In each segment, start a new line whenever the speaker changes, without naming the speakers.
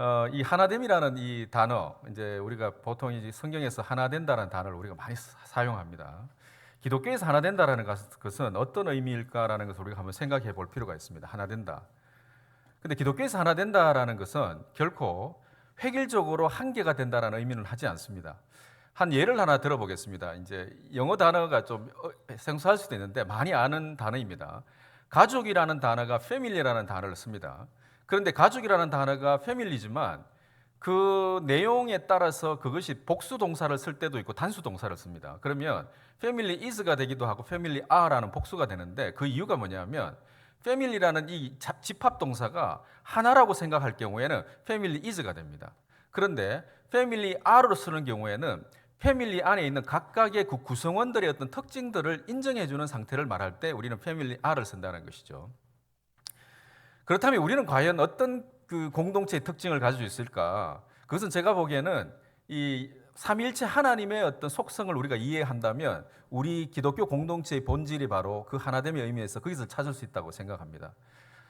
어, 이 하나됨이라는 이 단어 이제 우리가 보통 이제 성경에서 하나된다는 단어를 우리가 많이 사- 사용합니다. 기독교에서 하나된다라는 것- 것은 어떤 의미일까라는 것을 우리가 한번 생각해 볼 필요가 있습니다. 하나된다. 근데 기독교에서 하나된다라는 것은 결코 획일적으로 한계가 된다라는 의미는 하지 않습니다. 한 예를 하나 들어보겠습니다. 이제 영어 단어가 좀 어, 생소할 수도 있는데 많이 아는 단어입니다. 가족이라는 단어가 family라는 단어를 씁니다. 그런데 가족이라는 단어가 family지만 그 내용에 따라서 그것이 복수 동사를 쓸 때도 있고 단수 동사를 씁니다. 그러면 family is가 되기도 하고 family are라는 복수가 되는데 그 이유가 뭐냐면 family라는 이 자- 집합 동사가 하나라고 생각할 경우에는 family is가 됩니다. 그런데 family are로 쓰는 경우에는 패밀리 안에 있는 각각의 그 구성원들의 어떤 특징들을 인정해 주는 상태를 말할 때 우리는 패밀리 R을 쓴다는 것이죠. 그렇다면 우리는 과연 어떤 그 공동체의 특징을 가지고 있을까? 그것은 제가 보기에는 이 삼일체 하나님의 어떤 속성을 우리가 이해한다면 우리 기독교 공동체의 본질이 바로 그 하나됨의 의미에서 거기서 찾을 수 있다고 생각합니다.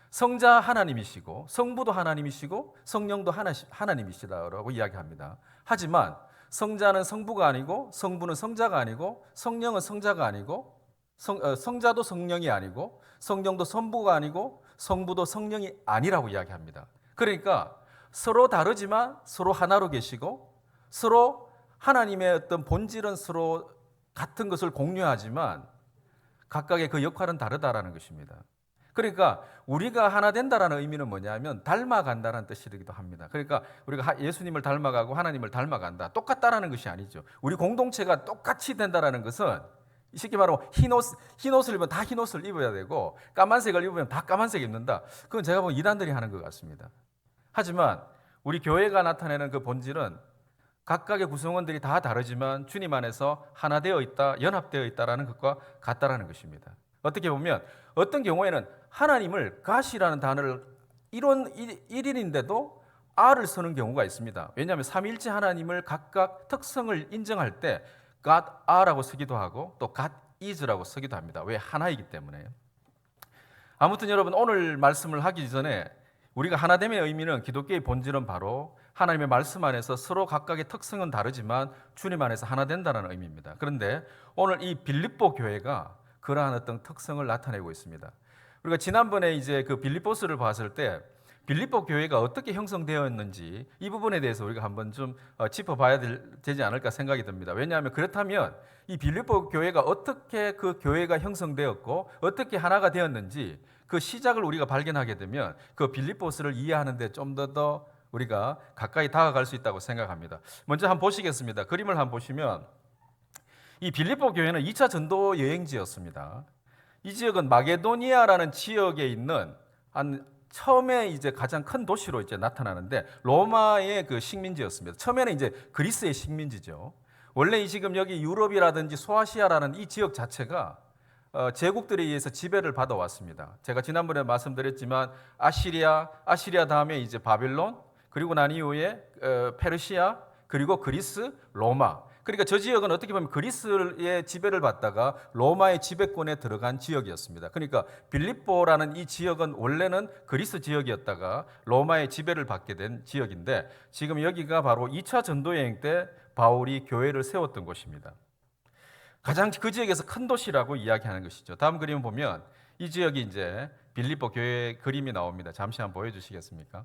성자 하나님이시고 성부도 하나님이시고 성령도 하나, 하나님이시다라고 이야기합니다. 하지만 성자는 성부가 아니고 성부는 성자가 아니고 성령은 성자가 아니고 성, 어, 성자도 성령이 아니고 성령도 성부가 아니고 성부도 성령이 아니라고 이야기합니다. 그러니까 서로 다르지만 서로 하나로 계시고 서로 하나님의 어떤 본질은 서로 같은 것을 공유하지만 각각의 그 역할은 다르다라는 것입니다. 그러니까 우리가 하나 된다라는 의미는 뭐냐면 닮아간다는 뜻이기도 합니다. 그러니까 우리가 하- 예수님을 닮아가고 하나님을 닮아간다. 똑같다라는 것이 아니죠. 우리 공동체가 똑같이 된다라는 것은 쉽게 말하면 흰 옷, 흰 옷을 입으면 다 흰 옷을 입어야 되고 까만색을 입으면 다 까만색 입는다. 그건 제가 보면 이단들이 하는 것 같습니다. 하지만 우리 교회가 나타내는 그 본질은 각각의 구성원들이 다 다르지만 주님 안에서 하나 되어 있다, 연합되어 있다라는 것과 같다라는 것입니다. 어떻게 보면 어떤 경우에는 하나님을 가시라는 단어를 이론 일인인데도 R을 쓰는 경우가 있습니다. 왜냐하면 삼일체 하나님을 각각 특성을 인정할 때 God R라고 쓰기도 하고 또 God Is라고 쓰기도 합니다. 왜 하나이기 때문에요. 아무튼 여러분 오늘 말씀을 하기 전에 우리가 하나됨의 의미는 기독교의 본질은 바로 하나님의 말씀 안에서 서로 각각의 특성은 다르지만 주님 안에서 하나 된다는 의미입니다. 그런데 오늘 이 빌립보 교회가 그러한 어떤 특성을 나타내고 있습니다. 우리가 지난번에 이제 그 빌립보스를 봤을 때 빌립보 교회가 어떻게 형성되었는지 이 부분에 대해서 우리가 한번 좀 어, 짚어봐야 될- 되지 않을까 생각이 듭니다. 왜냐하면 그렇다면 이 빌립보 교회가 어떻게 그 교회가 형성되었고 어떻게 하나가 되었는지 그 시작을 우리가 발견하게 되면 그 빌립보스를 이해하는데 좀 더 더 우리가 가까이 다가갈 수 있다고 생각합니다. 먼저 한번 보시겠습니다. 그림을 한번 보시면 이 빌립보 교회는 2차 전도 여행지였습니다. 이 지역은 마게도니아라는 지역에 있는 한 처음에 이제 가장 큰 도시로 이제 나타나는데 로마의 그 식민지였습니다. 처음에는 이제 그리스의 식민지죠. 원래 이 지금 여기 유럽이라든지 소아시아라는 이 지역 자체가 어, 제국들에 의해서 지배를 받아왔습니다. 제가 지난번에 말씀드렸지만 아시리아, 아시리아 다음에 이제 바빌론, 그리고 난 이후에 어, 페르시아, 그리고 그리스, 로마. 그러니까 저 지역은 어떻게 보면 그리스의 지배를 받다가 로마의 지배권에 들어간 지역이었습니다. 그러니까 빌립보라는 이 지역은 원래는 그리스 지역이었다가 로마의 지배를 받게 된 지역인데 지금 여기가 바로 2차 전도 여행 때 바울이 교회를 세웠던 곳입니다. 가장 그 지역에서 큰 도시라고 이야기하는 것이죠. 다음 그림 보면 이 지역이 이제 빌립보 교회 그림이 나옵니다. 잠시 한번 보여 주시겠습니까?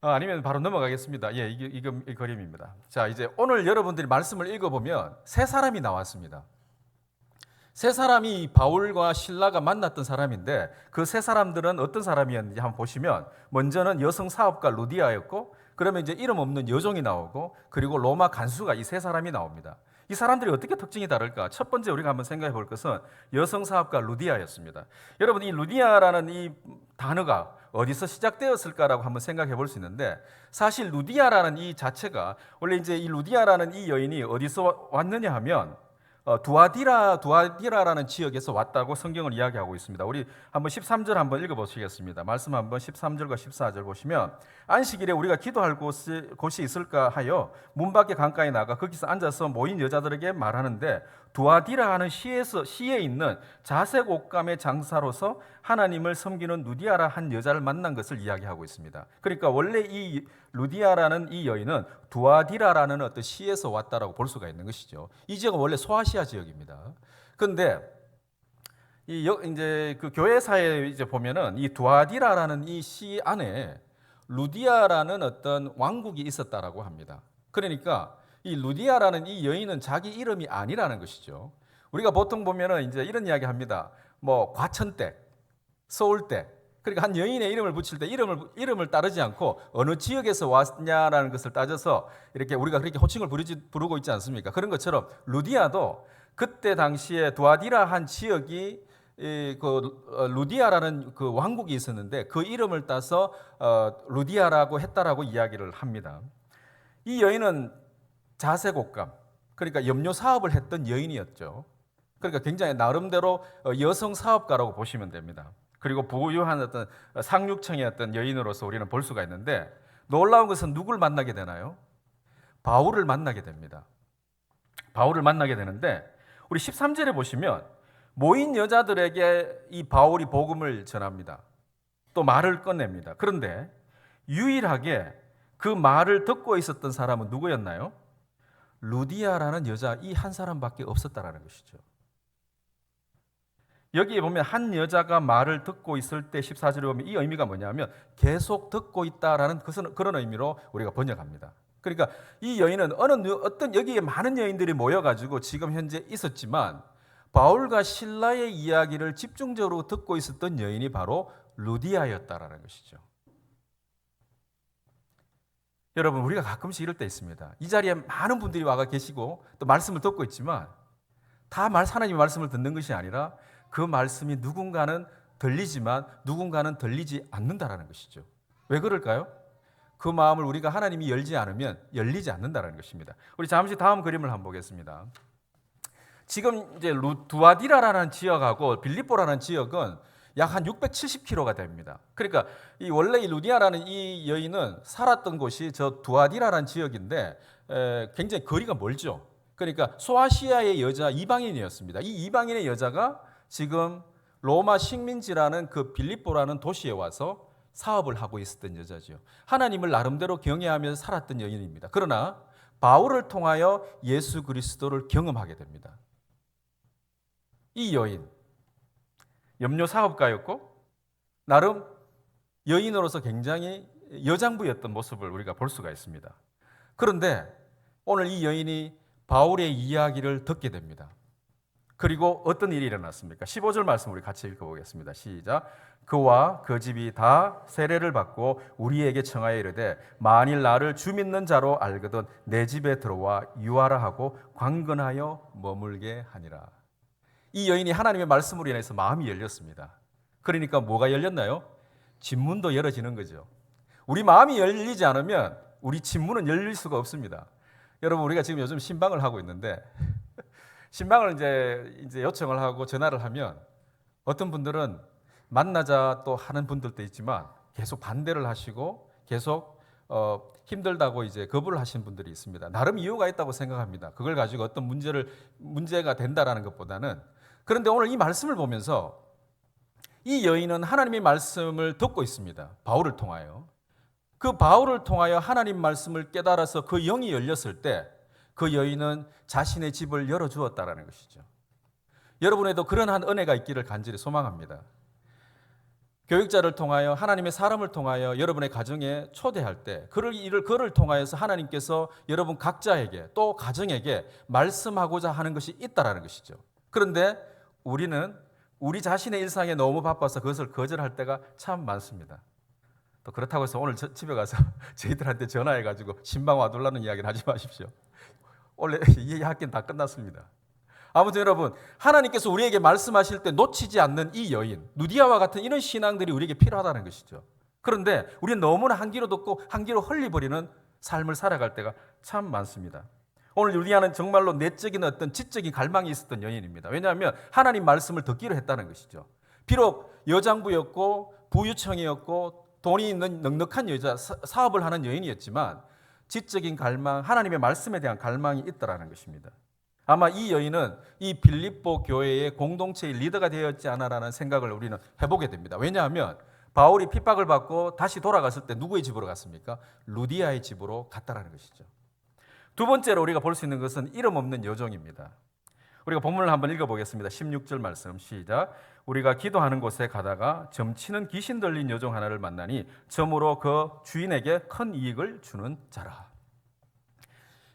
아, 아니면 바로 넘어가겠습니다. 예, 이게 이거 이 그림입니다. 자, 이제 오늘 여러분들이 말씀을 읽어보면 세 사람이 나왔습니다. 세 사람이 바울과 신라가 만났던 사람인데 그 세 사람들은 어떤 사람이었는지 한번 보시면 먼저는 여성 사업가 루디아였고 그러면 이제 이름 없는 여종이 나오고 그리고 로마 간수가 이 세 사람이 나옵니다. 이 사람들이 어떻게 특징이 다를까? 첫 번째 우리가 한번 생각해 볼 것은 여성 사업가 루디아였습니다. 여러분 이 루디아라는 이 단어가 어디서 시작되었을까라고 한번 생각해 볼 수 있는데 사실 루디아라는 이 자체가 원래 이제 이 루디아라는 이 여인이 어디서 왔느냐 하면 어, 두아디라 두아디라라는 지역에서 왔다고 성경을 이야기하고 있습니다. 우리 한번 13절 한번 읽어 보시겠습니다. 말씀 한번 13절과 14절 보시면 안식일에 우리가 기도할 곳이, 곳이 있을까 하여 문 밖에 강가에 나가 거기서 앉아서 모인 여자들에게 말하는데 두아디라 하는 시에서 시에 있는 자색 옷감의 장사로서 하나님을 섬기는 누디아라 한 여자를 만난 것을 이야기하고 있습니다. 그러니까 원래 이 루디아라는 이 여인은 두아디라라는 어떤 시에서 왔다라고 볼 수가 있는 것이죠. 이 지역은 원래 소아시아 지역입니다. 그런데 이 여- 이제 그 교회사에 이제 보면은 이 두아디라라는 이 시 안에 루디아라는 어떤 왕국이 있었다라고 합니다. 그러니까 이 루디아라는 이 여인은 자기 이름이 아니라는 것이죠. 우리가 보통 보면은 이제 이런 이야기 합니다. 뭐 과천댁, 서울댁. 그러니까 한 여인의 이름을 붙일 때 이름을 이름을 따르지 않고 어느 지역에서 왔냐라는 것을 따져서 이렇게 우리가 그렇게 호칭을 부르지, 부르고 있지 않습니까? 그런 것처럼 루디아도 그때 당시에 두아디라 한 지역이 이, 그 어, 루디아라는 그 왕국이 있었는데 그 이름을 따서 어, 루디아라고 했다라고 이야기를 합니다. 이 여인은 자색옷감, 그러니까 염료 사업을 했던 여인이었죠. 그러니까 굉장히 나름대로 어, 여성 사업가라고 보시면 됩니다. 그리고 부유한 어떤 상류층의 어떤 여인으로서 우리는 볼 수가 있는데 놀라운 것은 누굴 만나게 되나요? 바울을 만나게 됩니다. 바울을 만나게 되는데 우리 13절에 보시면 모인 여자들에게 이 바울이 복음을 전합니다. 또 말을 꺼냅니다. 그런데 유일하게 그 말을 듣고 있었던 사람은 누구였나요? 루디아라는 여자 이 한 사람밖에 없었다라는 것이죠. 여기에 보면 한 여자가 말을 듣고 있을 때 14절에 보면 이 의미가 뭐냐면 계속 듣고 있다라는 그런 의미로 우리가 번역합니다. 그러니까 이 여인은 어느 여- 어떤 여기에 많은 여인들이 모여 가지고 지금 현재 있었지만 바울과 신라의 이야기를 집중적으로 듣고 있었던 여인이 바로 루디아였다라는 것이죠. 여러분 우리가 가끔씩 이럴 때 있습니다. 이 자리에 많은 분들이 와가 계시고 또 말씀을 듣고 있지만 다 말, 하나님의 말씀을 듣는 것이 아니라 그 말씀이 누군가는 들리지만 누군가는 들리지 않는다라는 것이죠. 왜 그럴까요? 그 마음을 우리가 하나님이 열지 않으면 열리지 않는다라는 것입니다. 우리 잠시 다음 그림을 한번 보겠습니다. 지금 이제 루- 두아디라라는 지역하고 빌립보라는 지역은 약 한 670km가 됩니다. 그러니까 이 원래 이 루디아라는 이 여인은 살았던 곳이 저 두아디라라는 지역인데 에, 굉장히 거리가 멀죠. 그러니까 소아시아의 여자 이방인이었습니다. 이 이방인의 여자가 지금 로마 식민지라는 그 빌립보라는 도시에 와서 사업을 하고 있었던 여자죠. 하나님을 나름대로 경외하면서 살았던 여인입니다. 그러나 바울을 통하여 예수 그리스도를 경험하게 됩니다. 이 여인 염료 사업가였고 나름 여인으로서 굉장히 여장부였던 모습을 우리가 볼 수가 있습니다. 그런데 오늘 이 여인이 바울의 이야기를 듣게 됩니다. 그리고 어떤 일이 일어났습니까? 15절 말씀 우리 같이 읽어보겠습니다. 시작. 그와 그 집이 다 세례를 받고 우리에게 청하여 이르되 만일 나를 주 믿는 자로 알거든 내 집에 들어와 유하라 하고 광근하여 머물게 하니라. 이 여인이 하나님의 말씀으로 인해서 마음이 열렸습니다. 그러니까 뭐가 열렸나요? 집문도 열어지는 거죠. 우리 마음이 열리지 않으면 우리 집문은 열릴 수가 없습니다. 여러분 우리가 지금 요즘 신방을 하고 있는데 신방을 이제 이제 요청을 하고 전화를 하면 어떤 분들은 만나자 또 하는 분들도 있지만 계속 반대를 하시고 계속 어, 힘들다고 이제 거부를 하신 분들이 있습니다. 나름 이유가 있다고 생각합니다. 그걸 가지고 어떤 문제를 문제가 된다라는 것보다는 그런데 오늘 이 말씀을 보면서 이 여인은 하나님의 말씀을 듣고 있습니다. 바울을 통하여. 그 바울을 통하여 하나님 말씀을 깨달아서 그 영이 열렸을 때 그 여인은 자신의 집을 열어 주었다라는 것이죠. 여러분에도 그런 한 은혜가 있기를 간절히 소망합니다. 교육자를 통하여 하나님의 사람을 통하여 여러분의 가정에 초대할 때 그를 이를 그를 통하여서 하나님께서 여러분 각자에게 또 가정에게 말씀하고자 하는 것이 있다라는 것이죠. 그런데 우리는 우리 자신의 일상에 너무 바빠서 그것을 거절할 때가 참 많습니다. 또 그렇다고 해서 오늘 저- 집에 가서 저희들한테 전화해 가지고 신방 와둘라는 이야기를 하지 마십시오. 원래 이 학기는 다 끝났습니다. 아무튼 여러분 하나님께서 우리에게 말씀하실 때 놓치지 않는 이 여인 누디아와 같은 이런 신앙들이 우리에게 필요하다는 것이죠. 그런데 우리는 너무나 한 귀로 듣고 한 귀로 흘려버리는 삶을 살아갈 때가 참 많습니다. 오늘 유리아는 정말로 내적인 어떤 지적인 갈망이 있었던 여인입니다. 왜냐하면 하나님 말씀을 듣기로 했다는 것이죠. 비록 여장부였고 부유청이었고 돈이 있는 넉넉한 여자 사- 사업을 하는 여인이었지만 지적인 갈망 하나님의 말씀에 대한 갈망이 있다라는 것입니다. 아마 이 여인은 이 빌립보 교회의 공동체의 리더가 되었지 않아라는 생각을 우리는 해보게 됩니다. 왜냐하면 바울이 핍박을 받고 다시 돌아갔을 때 누구의 집으로 갔습니까? 루디아의 집으로 갔다라는 것이죠. 두 번째로 우리가 볼 수 있는 것은 이름 없는 여종입니다. 우리가 본문을 한번 읽어보겠습니다. 16절 말씀 시작. 우리가 기도하는 곳에 가다가 점치는 귀신 들린 여종 하나를 만나니 점으로 그 주인에게 큰 이익을 주는 자라.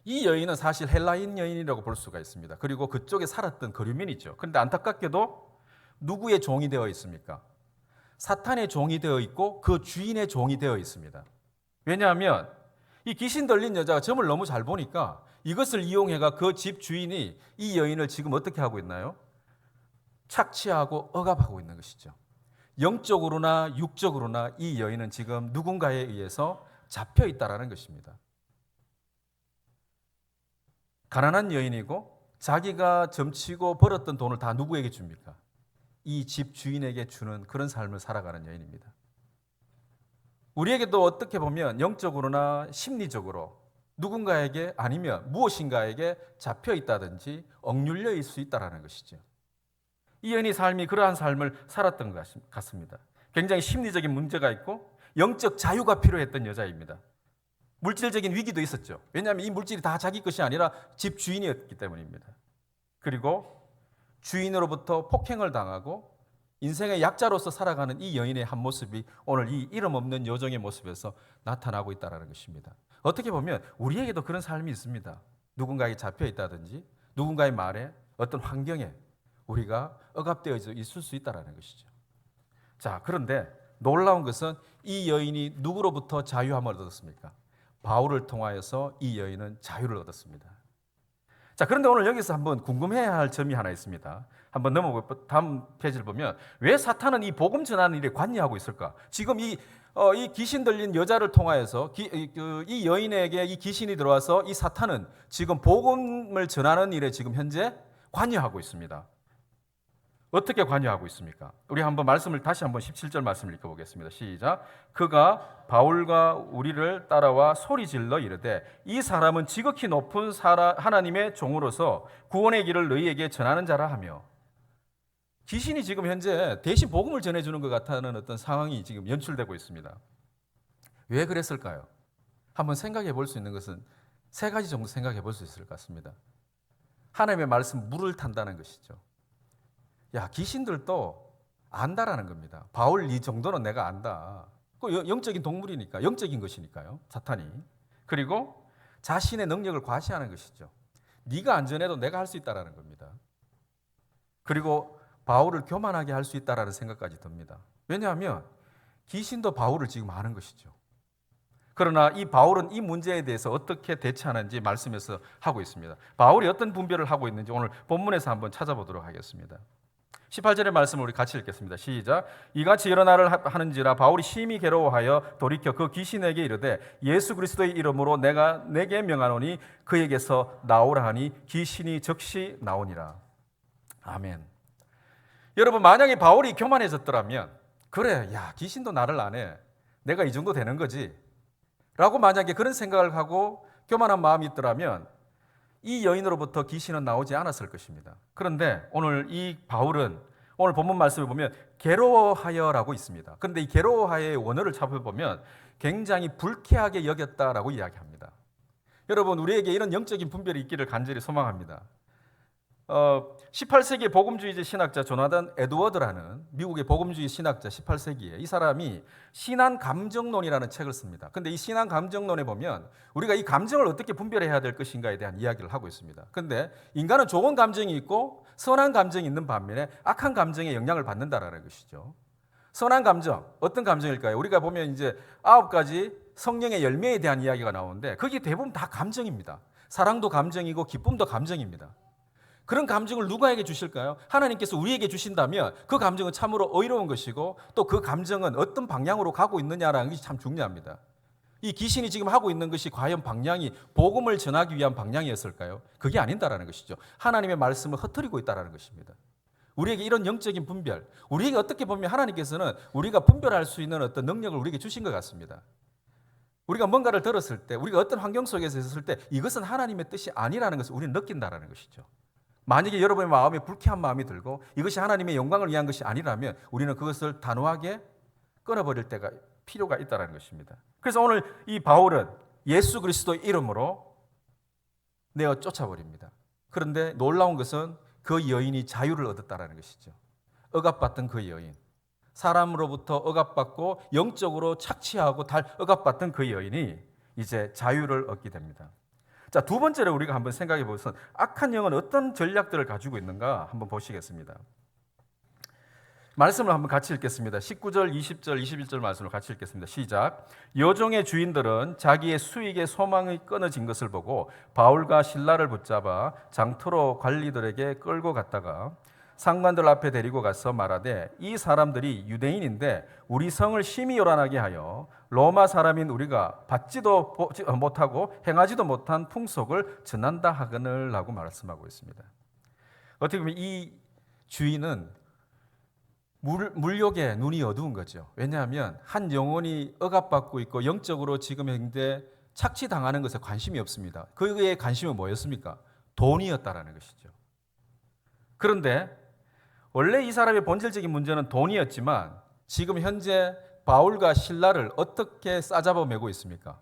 이 여인은 사실 헬라인 여인이라고 볼 수가 있습니다. 그리고 그쪽에 살았던 거류민이죠. 그런데 안타깝게도 누구의 종이 되어 있습니까? 사탄의 종이 되어 있고 그 주인의 종이 되어 있습니다. 왜냐하면 이 귀신 들린 여자가 점을 너무 잘 보니까 이것을 이용해가 그 집 주인이 이 여인을 지금 어떻게 하고 있나요? 착취하고 억압하고 있는 것이죠. 영적으로나 육적으로나 이 여인은 지금 누군가에 의해서 잡혀 있다라는 것입니다. 가난한 여인이고 자기가 점치고 벌었던 돈을 다 누구에게 줍니까? 이 집 주인에게 주는 그런 삶을 살아가는 여인입니다. 우리에게도 어떻게 보면 영적으로나 심리적으로 누군가에게 아니면 무엇인가에게 잡혀 있다든지 억눌려 있을 수 있다라는 것이죠. 이 여인의 삶이 그러한 삶을 살았던 것 같- 같습니다. 굉장히 심리적인 문제가 있고 영적 자유가 필요했던 여자입니다. 물질적인 위기도 있었죠. 왜냐하면 이 물질이 다 자기 것이 아니라 집 주인이었기 때문입니다. 그리고 주인으로부터 폭행을 당하고 인생의 약자로서 살아가는 이 여인의 한 모습이 오늘 이 이름 없는 여종의 모습에서 나타나고 있다는 것입니다. 어떻게 보면 우리에게도 그런 삶이 있습니다. 누군가에게 잡혀 있다든지 누군가의 말에 어떤 환경에 우리가 억압되어 있을 수 있다는 것이죠. 자, 그런데 놀라운 것은 이 여인이 누구로부터 자유함을 얻었습니까? 바울을 통하여서 이 여인은 자유를 얻었습니다. 자, 그런데 오늘 여기서 한번 궁금해야 할 점이 하나 있습니다. 한번 넘어보 다음 페이지를 보면 왜 사탄은 이 복음 전하는 일에 관여하고 있을까? 지금 이, 어, 이 귀신 들린 여자를 통하여서 기, 이, 그, 이 여인에게 이 귀신이 들어와서 이 사탄은 지금 복음을 전하는 일에 지금 현재 관여하고 있습니다. 어떻게 관여하고 있습니까? 우리 한번 말씀을 다시 한번 17절 말씀을 읽어보겠습니다. 시작. 그가 바울과 우리를 따라와 소리 질러 이르되 이 사람은 지극히 높은 사라, 하나님의 종으로서 구원의 길을 너희에게 전하는 자라 하며 귀신이 지금 현재 대신 복음을 전해주는 것 같다는 어떤 상황이 지금 연출되고 있습니다. 왜 그랬을까요? 한번 생각해 볼 수 있는 것은 세 가지 정도 생각해 볼 수 있을 것 같습니다. 하나님의 말씀 물을 탄다는 것이죠. 야, 귀신들도 안다라는 겁니다. 바울 이 정도는 내가 안다. 그 영- 영적인 동물이니까, 영적인 것이니까요. 사탄이. 그리고 자신의 능력을 과시하는 것이죠. 네가 안전해도 내가 할 수 있다라는 겁니다. 그리고 바울을 교만하게 할 수 있다라는 생각까지 듭니다. 왜냐하면 귀신도 바울을 지금 아는 것이죠. 그러나 이 바울은 이 문제에 대해서 어떻게 대처하는지 말씀에서 하고 있습니다. 바울이 어떤 분별을 하고 있는지 오늘 본문에서 한번 찾아보도록 하겠습니다. 18절의 말씀을 우리 같이 읽겠습니다. 시작. 이같이 하- 하는지라 바울이 심히 괴로워하여 돌이켜 그 귀신에게 이르되 예수 그리스도의 이름으로 내가 내게 명하노니 그에게서 나오라 하니 귀신이 즉시 나오니라. 아멘. 여러분 만약에 바울이 교만해졌더라면 그래 야 귀신도 나를 아네 내가 이 정도 되는 거지 라고 만약에 그런 생각을 하고 교만한 마음이 있더라면 이 여인으로부터 귀신은 나오지 않았을 것입니다. 그런데 오늘 이 바울은 오늘 본문 말씀을 보면 괴로워하여라고 있습니다. 그런데 이 괴로워하여의 원어를 찾아보면 굉장히 불쾌하게 여겼다라고 이야기합니다. 여러분 우리에게 이런 영적인 분별이 있기를 간절히 소망합니다. 어, 18세기 복음주의자 신학자 조나단 에드워드라는 미국의 복음주의 신학자 18세기에 이 사람이 신한 감정론이라는 책을 씁니다. 근데 이 신한 감정론에 보면 우리가 이 감정을 어떻게 분별해야 될 것인가에 대한 이야기를 하고 있습니다. 근데 인간은 좋은 감정이 있고 선한 감정이 있는 반면에 악한 감정에 영향을 받는다라는 것이죠. 선한 감정 어떤 감정일까요? 우리가 보면 이제 아홉 가지 성령의 열매에 대한 이야기가 나오는데 그게 대부분 다 감정입니다. 사랑도 감정이고 기쁨도 감정입니다. 그런 감정을 누구에게 주실까요? 하나님께서 우리에게 주신다면 그 감정은 참으로 의로운 것이고 또 그 감정은 어떤 방향으로 가고 있느냐라는 것이 참 중요합니다. 이 귀신이 지금 하고 있는 것이 과연 방향이 복음을 전하기 위한 방향이었을까요? 그게 아닌다라는 것이죠. 하나님의 말씀을 흐트리고 있다라는 것입니다. 우리에게 이런 영적인 분별, 우리에게 어떻게 보면 하나님께서는 우리가 분별할 수 있는 어떤 능력을 우리에게 주신 것 같습니다. 우리가 뭔가를 들었을 때, 우리가 어떤 환경 속에서 있었을 때 이것은 하나님의 뜻이 아니라는 것을 우리는 느낀다라는 것이죠. 만약에 여러분의 마음에 불쾌한 마음이 들고 이것이 하나님의 영광을 위한 것이 아니라면 우리는 그것을 단호하게 끊어버릴 때가 필요가 있다는 것입니다. 그래서 오늘 이 바울은 예수 그리스도의 이름으로 내어 쫓아버립니다. 그런데 놀라운 것은 그 여인이 자유를 얻었다는 것이죠. 억압받던 그 여인. 사람으로부터 억압받고 영적으로 착취하고 달 억압받던 그 여인이 이제 자유를 얻게 됩니다. 자, 두 번째로 우리가 한번 생각해 보면 악한 영은 어떤 전략들을 가지고 있는가 한번 보시겠습니다. 말씀을 한번 같이 읽겠습니다. 19절, 20절, 21절 말씀을 같이 읽겠습니다. 시작. 여종의 주인들은 자기의 수익의 소망이 끊어진 것을 보고 바울과 신라를 붙잡아 장터로 관리들에게 끌고 갔다가 상관들 앞에 데리고 가서 말하되 이 사람들이 유대인인데 우리 성을 심히 요란하게 하여 로마 사람인 우리가 받지도 못하고 행하지도 못한 풍속을 전한다 하거늘 하고 말씀하고 있습니다. 어떻게 보면 이 주인은 물, 물욕에 눈이 어두운 거죠. 왜냐하면 한 영혼이 억압받고 있고 영적으로 지금 현재 착취당하는 것에 관심이 없습니다. 그의 관심은 뭐였습니까? 돈이었다라는 것이죠. 그런데 원래 이 사람의 본질적인 문제는 돈이었지만 지금 현재 바울과 신라를 어떻게 싸잡아 매고 있습니까?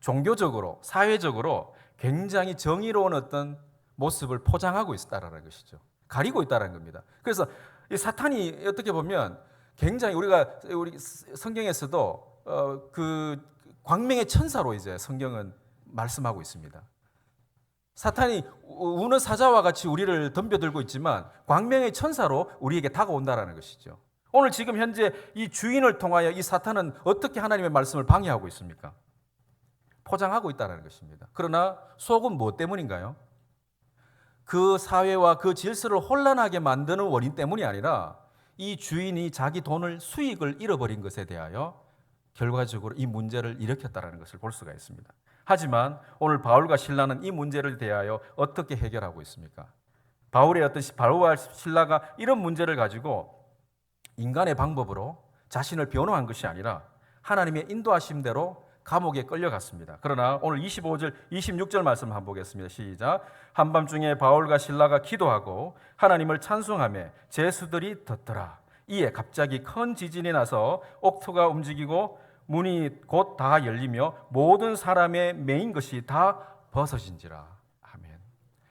종교적으로, 사회적으로 굉장히 정의로운 어떤 모습을 포장하고 있다라는 것이죠. 가리고 있다는 겁니다. 그래서 이 사탄이 어떻게 보면 굉장히 우리가 우리 성경에서도 어, 그 광명의 천사로 이제 성경은 말씀하고 있습니다. 사탄이 우는 사자와 같이 우리를 덤벼들고 있지만 광명의 천사로 우리에게 다가온다라는 것이죠. 오늘 지금 현재 이 주인을 통하여 이 사탄은 어떻게 하나님의 말씀을 방해하고 있습니까? 포장하고 있다는 것입니다. 그러나 속은 무엇 때문인가요? 그 사회와 그 질서를 혼란하게 만드는 원인 때문이 아니라 이 주인이 자기 돈을 수익을 잃어버린 것에 대하여 결과적으로 이 문제를 일으켰다는 것을 볼 수가 있습니다. 하지만 오늘 바울과 신라는 이 문제를 대하여 어떻게 해결하고 있습니까? 바울의 어떤 바울과 신라가 이런 문제를 가지고 인간의 방법으로 자신을 변호한 것이 아니라 하나님의 인도하심대로 감옥에 끌려갔습니다. 그러나 오늘 25절, 26절 말씀 한번 보겠습니다. 시작. 한밤중에 바울과 신라가 기도하고 하나님을 찬송하며 제수들이 듣더라. 이에 갑자기 큰 지진이 나서 옥토가 움직이고 문이 곧 다 열리며 모든 사람의 메인 것이 다 벗어진지라. 아멘.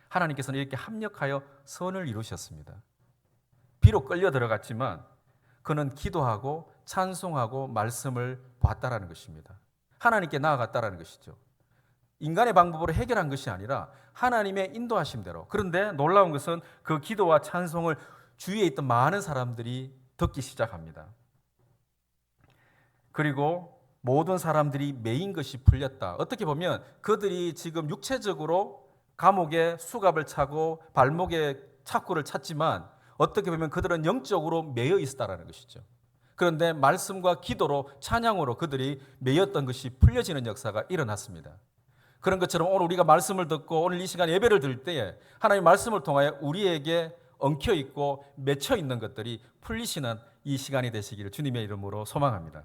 하나님께서는 이렇게 합력하여 선을 이루셨습니다. 비록 끌려 들어갔지만 그는 기도하고 찬송하고 말씀을 봤다라는 것입니다. 하나님께 나아갔다라는 것이죠. 인간의 방법으로 해결한 것이 아니라 하나님의 인도하심대로. 그런데 놀라운 것은 그 기도와 찬송을 주위에 있던 많은 사람들이 듣기 시작합니다. 그리고 모든 사람들이 메인 것이 풀렸다. 어떻게 보면 그들이 지금 육체적으로 감옥에 수갑을 차고 발목에 착구를 찼지만 어떻게 보면 그들은 영적으로 매여 있었다라는 것이죠. 그런데 말씀과 기도로 찬양으로 그들이 매였던 것이 풀려지는 역사가 일어났습니다. 그런 것처럼 오늘 우리가 말씀을 듣고 오늘 이 시간 예배를 드릴 때에 하나님 말씀을 통하여 우리에게 엉켜 있고 맺혀 있는 것들이 풀리시는 이 시간이 되시기를 주님의 이름으로 소망합니다.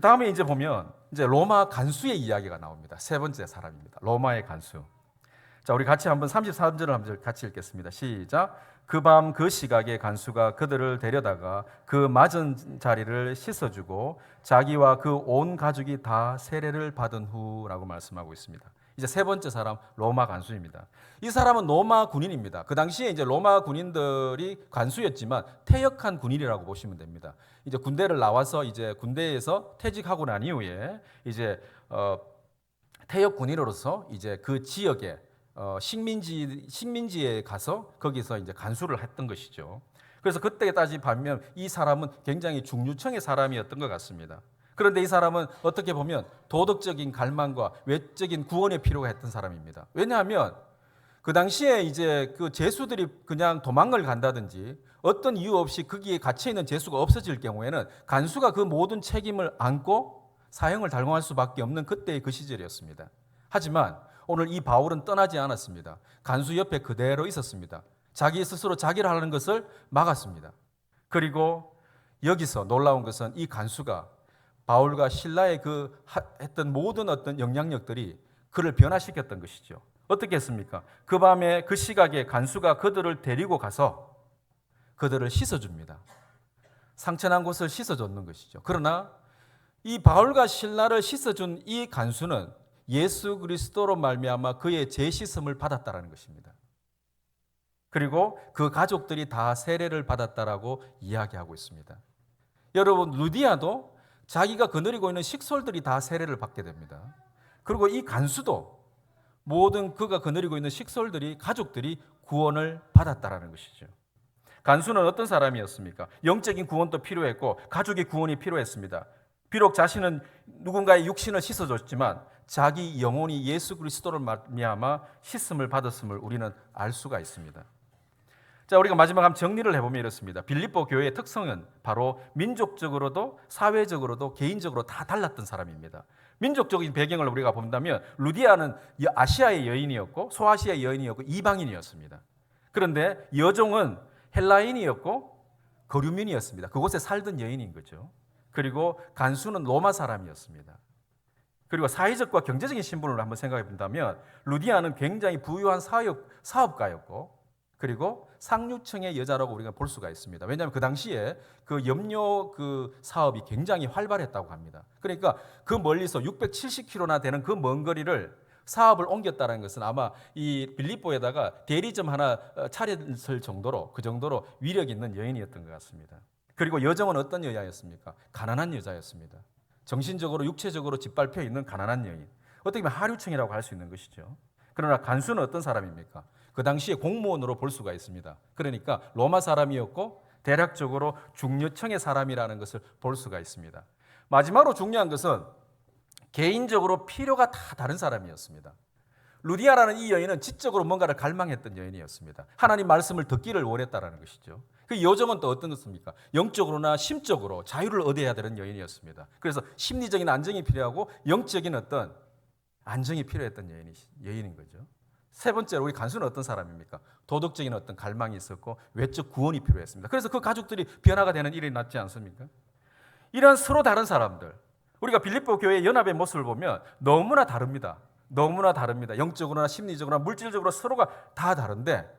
다음에 이제 보면 이제 로마 간수의 이야기가 나옵니다. 세 번째 사람입니다. 로마의 간수. 자, 우리 같이 한번 33절을 한번 같이 읽겠습니다. 시작. 그밤그 그 시각에 간수가 그들을 데려다가 그 맞은 자리를 씻어주고 자기와 그 온 가족이 다 세례를 받은 후라고 말씀하고 있습니다. 이제 세 번째 사람 로마 간수입니다. 이 사람은 로마 군인입니다. 그 당시에 이제 로마 군인들이 간수였지만 퇴역한 군인이라고 보시면 됩니다. 이제 군대를 나와서 이제 군대에서 퇴직하고 난 이후에 이제 어, 퇴역 군인으로서 이제 그 지역에 어, 식민지 식민지에 가서 거기서 이제 간수를 했던 것이죠. 그래서 그때 따지 보면 이 사람은 굉장히 중류층의 사람이었던 것 같습니다. 그런데 이 사람은 어떻게 보면 도덕적인 갈망과 외적인 구원의 필요가 했던 사람입니다. 왜냐하면 그 당시에 이제 그 제수들이 그냥 도망을 간다든지 어떤 이유 없이 거기에 갇혀 있는 제수가 없어질 경우에는 간수가 그 모든 책임을 안고 사형을 달성할 수밖에 없는 그때의 그 시절이었습니다. 하지만 오늘 이 바울은 떠나지 않았습니다. 간수 옆에 그대로 있었습니다. 자기 스스로 자기를 하는 것을 막았습니다. 그리고 여기서 놀라운 것은 이 간수가 바울과 신라의 그 하- 했던 모든 어떤 영향력들이 그를 변화시켰던 것이죠. 어떻게 했습니까? 그 밤에 그 시각에 간수가 그들을 데리고 가서 그들을 씻어줍니다. 상처난 곳을 씻어줬는 것이죠. 그러나 이 바울과 신라를 씻어준 이 간수는 예수 그리스도로 말미암아 그의 재씻음을 받았다라는 것입니다. 그리고 그 가족들이 다 세례를 받았다라고 이야기하고 있습니다. 여러분 루디아도 자기가 거느리고 있는 식솔들이 다 세례를 받게 됩니다. 그리고 이 간수도 모든 그가 거느리고 있는 식솔들이 가족들이 구원을 받았다라는 것이죠. 간수는 어떤 사람이었습니까? 영적인 구원도 필요했고 가족의 구원이 필요했습니다. 비록 자신은 누군가의 육신을 씻어줬지만 자기 영혼이 예수 그리스도를 말미암아 씻음을 받았음을 우리는 알 수가 있습니다. 자, 우리가 마지막 한번 정리를 해보면 이렇습니다. 빌립보 교회의 특성은 바로 민족적으로도 사회적으로도 개인적으로 다 달랐던 사람입니다. 민족적인 배경을 우리가 본다면 루디아는 아시아의 여인이었고 소아시아의 여인이었고 이방인이었습니다. 그런데 여종은 헬라인이었고 거류민이었습니다. 그곳에 살던 여인인 거죠. 그리고 간수는 로마 사람이었습니다. 그리고 사회적과 경제적인 신분을 한번 생각해 본다면 루디아는 굉장히 부유한 사업, 사업가였고 그리고 상류층의 여자라고 우리가 볼 수가 있습니다. 왜냐하면 그 당시에 그 염료 그 사업이 굉장히 활발했다고 합니다. 그러니까 그 멀리서 670km나 되는 그 먼 거리를 사업을 옮겼다는 것은 아마 이 빌립보에다가 대리점 하나 어, 차렸을 정도로 그 정도로 위력 있는 여인이었던 것 같습니다. 그리고 여정은 어떤 여자였습니까? 가난한 여자였습니다. 정신적으로 육체적으로 짓밟혀 있는 가난한 여인. 어떻게 보면 하류층이라고 할 수 있는 것이죠. 그러나 간수는 어떤 사람입니까? 그 당시에 공무원으로 볼 수가 있습니다. 그러니까 로마 사람이었고 대략적으로 중류층의 사람이라는 것을 볼 수가 있습니다. 마지막으로 중요한 것은 개인적으로 필요가 다 다른 사람이었습니다. 루디아라는 이 여인은 지적으로 뭔가를 갈망했던 여인이었습니다. 하나님 말씀을 듣기를 원했다라는 것이죠. 그 여정은 또 어떤 것입니까? 영적으로나 심적으로 자유를 얻어야 되는 여인이었습니다. 그래서 심리적인 안정이 필요하고 영적인 어떤 안정이 필요했던 여인이, 여인인 거죠. 세 번째로 우리 간수는 어떤 사람입니까? 도덕적인 어떤 갈망이 있었고 외적 구원이 필요했습니다. 그래서 그 가족들이 변화가 되는 일이 났지 않습니까? 이런 서로 다른 사람들, 우리가 빌립보 교회 연합의 모습을 보면 너무나 다릅니다. 너무나 다릅니다. 영적으로나 심리적으로나 물질적으로 서로가 다 다른데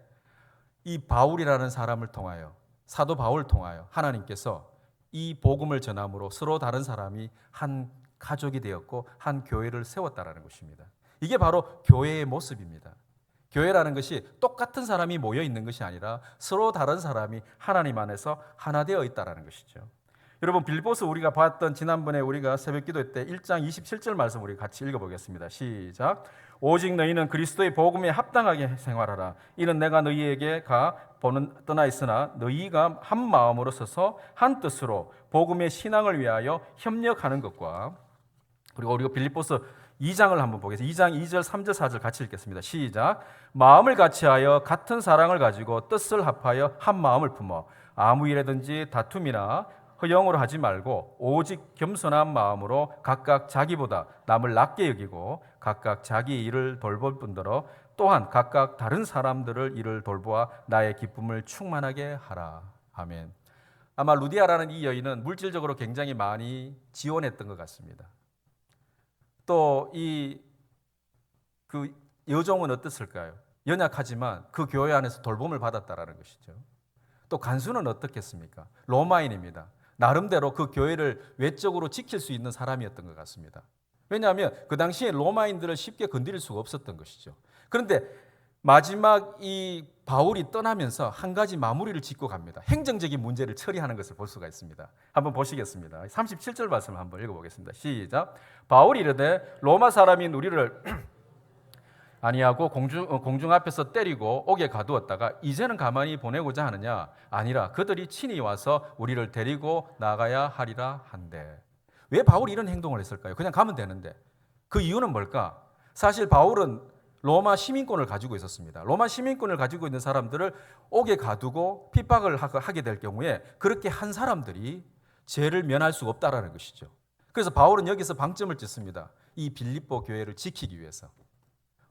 이 바울이라는 사람을 통하여 사도 바울을 통하여 하나님께서 이 복음을 전함으로 서로 다른 사람이 한 가족이 되었고 한 교회를 세웠다라는 것입니다. 이게 바로 교회의 모습입니다. 교회라는 것이 똑같은 사람이 모여 있는 것이 아니라 서로 다른 사람이 하나님 안에서 하나 되어 있다라는 것이죠. 여러분 빌보스 우리가 봤던 지난번에 우리가 새벽 기도 때 1장 27절 말씀 우리 같이 읽어보겠습니다. 시작. 오직 너희는 그리스도의 복음에 합당하게 생활하라. 이는 내가 너희에게 가 보는 떠나 있으나 너희가 한 마음으로 서서 한 뜻으로 복음의 신앙을 위하여 협력하는 것과 그리고 우리가 빌립보스 2장을 한번 보겠습니다. 2장 2절, 3절, 4절 같이 읽겠습니다. 시작. 마음을 같이하여 같은 사랑을 가지고 뜻을 합하여 한 마음을 품어 아무 일에든지 다툼이나 허영으로 하지 말고 오직 겸손한 마음으로 각각 자기보다 남을 낮게 여기고 각각 자기 일을 돌볼 뿐더러 또한 각각 다른 사람들을 일을 돌보아 나의 기쁨을 충만하게 하라. 아멘. 아마 루디아라는 이 여인은 물질적으로 굉장히 많이 지원했던 것 같습니다. 또 이 그 여종은 어땠을까요? 연약하지만 그 교회 안에서 돌봄을 받았다라는 것이죠. 또 간수는 어떻겠습니까? 로마인입니다. 나름대로 그 교회를 외적으로 지킬 수 있는 사람이었던 것 같습니다. 왜냐하면 그 당시에 로마인들을 쉽게 건드릴 수가 없었던 것이죠. 그런데 마지막 이 바울이 떠나면서 한 가지 마무리를 짓고 갑니다. 행정적인 문제를 처리하는 것을 볼 수가 있습니다. 한번 보시겠습니다. 37절 말씀을 한번 읽어보겠습니다. 시작. 바울이 이르되 로마 사람인 우리를 아니하고 공중, 어, 공중 앞에서 때리고 옥에 가두었다가 이제는 가만히 보내고자 하느냐 아니라 그들이 친히 와서 우리를 데리고 나가야 하리라 한데 왜 바울이 이런 행동을 했을까요? 그냥 가면 되는데 그 이유는 뭘까? 사실 바울은 로마 시민권을 가지고 있었습니다. 로마 시민권을 가지고 있는 사람들을 옥에 가두고 핍박을 하- 하게 될 경우에 그렇게 한 사람들이 죄를 면할 수 없다라는 것이죠. 그래서 바울은 여기서 방점을 찍습니다. 이 빌립보 교회를 지키기 위해서.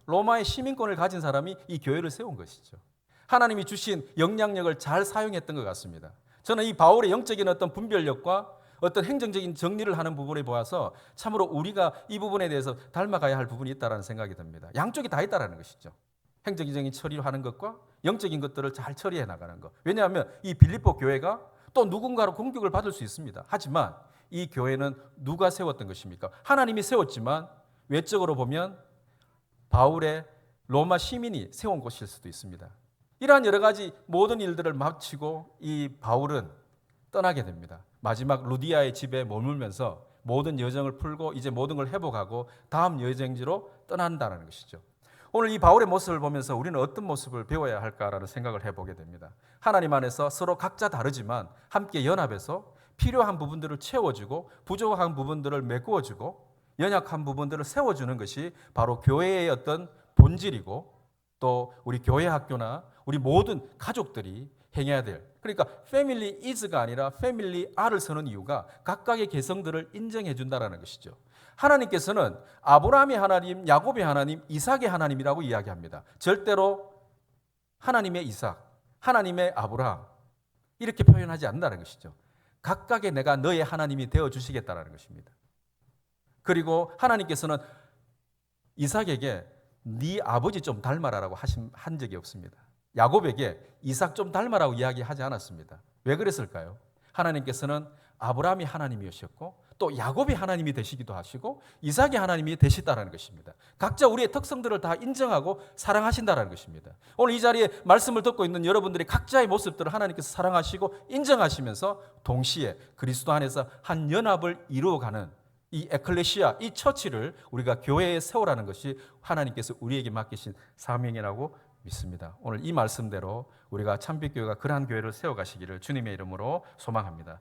로마의 시민권을 가진 사람이 이 교회를 세운 것이죠. 하나님이 주신 영향력을 잘 사용했던 것 같습니다. 저는 이 바울의 영적인 어떤 분별력과 어떤 행정적인 정리를 하는 부분에 보아서 참으로 우리가 이 부분에 대해서 닮아가야 할 부분이 있다는 생각이 듭니다. 양쪽이 다 있다는 것이죠. 행정적인 처리를 하는 것과 영적인 것들을 잘 처리해 나가는 것. 왜냐하면 이 빌립보 교회가 또 누군가로 공격을 받을 수 있습니다. 하지만 이 교회는 누가 세웠던 것입니까? 하나님이 세웠지만 외적으로 보면 바울의 로마 시민이 세운 곳일 수도 있습니다. 이러한 여러 가지 모든 일들을 마치고 이 바울은 떠나게 됩니다. 마지막 루디아의 집에 머물면서 모든 여정을 풀고 이제 모든 걸 회복하고 다음 여정지로 떠난다는 것이죠. 오늘 이 바울의 모습을 보면서 우리는 어떤 모습을 배워야 할까라는 생각을 해보게 됩니다. 하나님 안에서 서로 각자 다르지만 함께 연합해서 필요한 부분들을 채워주고 부족한 부분들을 메꾸어주고 연약한 부분들을 세워주는 것이 바로 교회의 어떤 본질이고 또 우리 교회 학교나 우리 모든 가족들이 행해야 될 그러니까 패밀리 is가 아니라 패밀리 are를 쓰는 이유가 각각의 개성들을 인정해 준다라는 것이죠. 하나님께서는 아브라함의 하나님, 야곱의 하나님, 이삭의 하나님이라고 이야기합니다. 절대로 하나님의 이삭, 하나님의 아브라함 이렇게 표현하지 않는다는 것이죠. 각각의 내가 너의 하나님이 되어 주시겠다라는 것입니다. 그리고 하나님께서는 이삭에게 네 아버지 좀 닮아라라고 하신 한 적이 없습니다. 야곱에게 이삭 좀 닮아라고 이야기하지 않았습니다. 왜 그랬을까요? 하나님께서는 아브라함이 하나님이셨고 또 야곱이 하나님이 되시기도 하시고 이삭이 하나님이 되시다라는 것입니다. 각자 우리의 특성들을 다 인정하고 사랑하신다라는 것입니다. 오늘 이 자리에 말씀을 듣고 있는 여러분들이 각자의 모습들을 하나님께서 사랑하시고 인정하시면서 동시에 그리스도 안에서 한 연합을 이루어가는 이 에클레시아, 이 처치를 우리가 교회에 세우라는 것이 하나님께서 우리에게 맡기신 사명이라고 믿습니다. 오늘 이 말씀대로 우리가 참빛교회가 그러한 교회를 세워가시기를 주님의 이름으로 소망합니다.